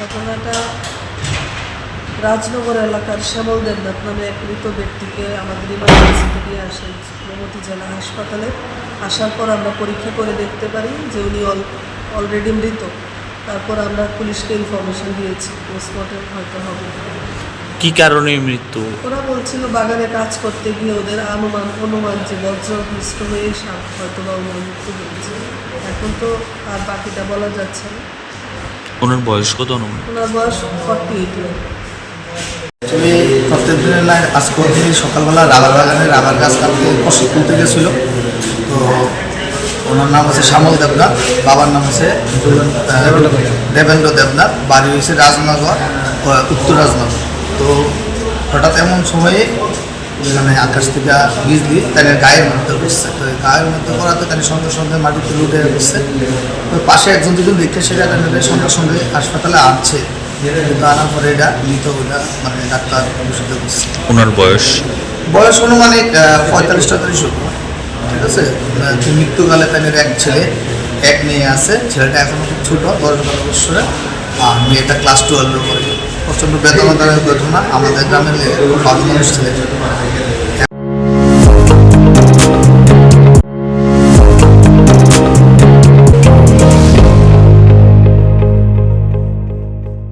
ঘটনাটা রাজনগর এলাকার শ্যামল দেবনাথ নামে এক মৃত ব্যক্তিকে আমাদের ইমার্জেন্সিতে নিয়ে আসে শ্রীমতী জেলা হাসপাতালে। আসার পর আমরা পরীক্ষা করে দেখতে পারি যে উনি অল অলরেডি মৃত। তারপর আমরা পুলিশকে ইনফরমেশন দিয়েছি পোস্টমর্টেম হয়তো হবে। কি কারণে মৃত্যু? ওরা বলছিল বাগানে কাজ করতে গিয়ে ওদের অনুমান অনুমান যে বজ্রপিষ্ট হয়ে সাপ হয়তো বা মৃত্যু হয়েছে। এখন তো আর বাকিটা বলা যাচ্ছে না। ওনার বয়স কত অনুমান? ওনার বয়স ফর্টি এইট অ্যাকচুয়ালি প্রত্যেক দিনের না আজকে তিনি সকালবেলা রাবার বাগানে রাবার গাছ কাটতে কষ্ট তুলতে গেছিল। তো ওনার নাম হচ্ছে শ্যামল দেবনাথ বাবার নাম হচ্ছে দেবেন্দ্র দেবনাথ বাড়ি হয়েছে রাজনগর উত্তর রাজনগর। তো হঠাৎ এমন সময়ে মানে আকাশ থেকে বিজলি তাদের গায়ের মধ্যে পড়ছে। তো গায়ের মধ্যে পড়াতে তাদের সঙ্গে সঙ্গে মাটিতে লুটে পড়ছে। তো পাশে একজন দুজন দেখে সেটা তাদের সঙ্গে সঙ্গে হাসপাতালে আনছে। কিন্তু আনার পরে এটা মৃত ওটা মানে ডাক্তার ওষুধে করছে ওনার বয়স? বয়স অনুমানিক পঁয়তাল্লিশ টয়তাল্লিশ হবে ঠিক আছে? মৃত্যুকালে তাদের এক ছেলে এক মেয়ে আছে। ছেলেটা এখনও খুব ছোট দশ বারো বছরের আর মেয়েটা ক্লাস টুয়েলভে পড়ে প্রচণ্ড বেদনাদায়ক ঘটনা আমাদের গ্রামের মানুষ ছিলেন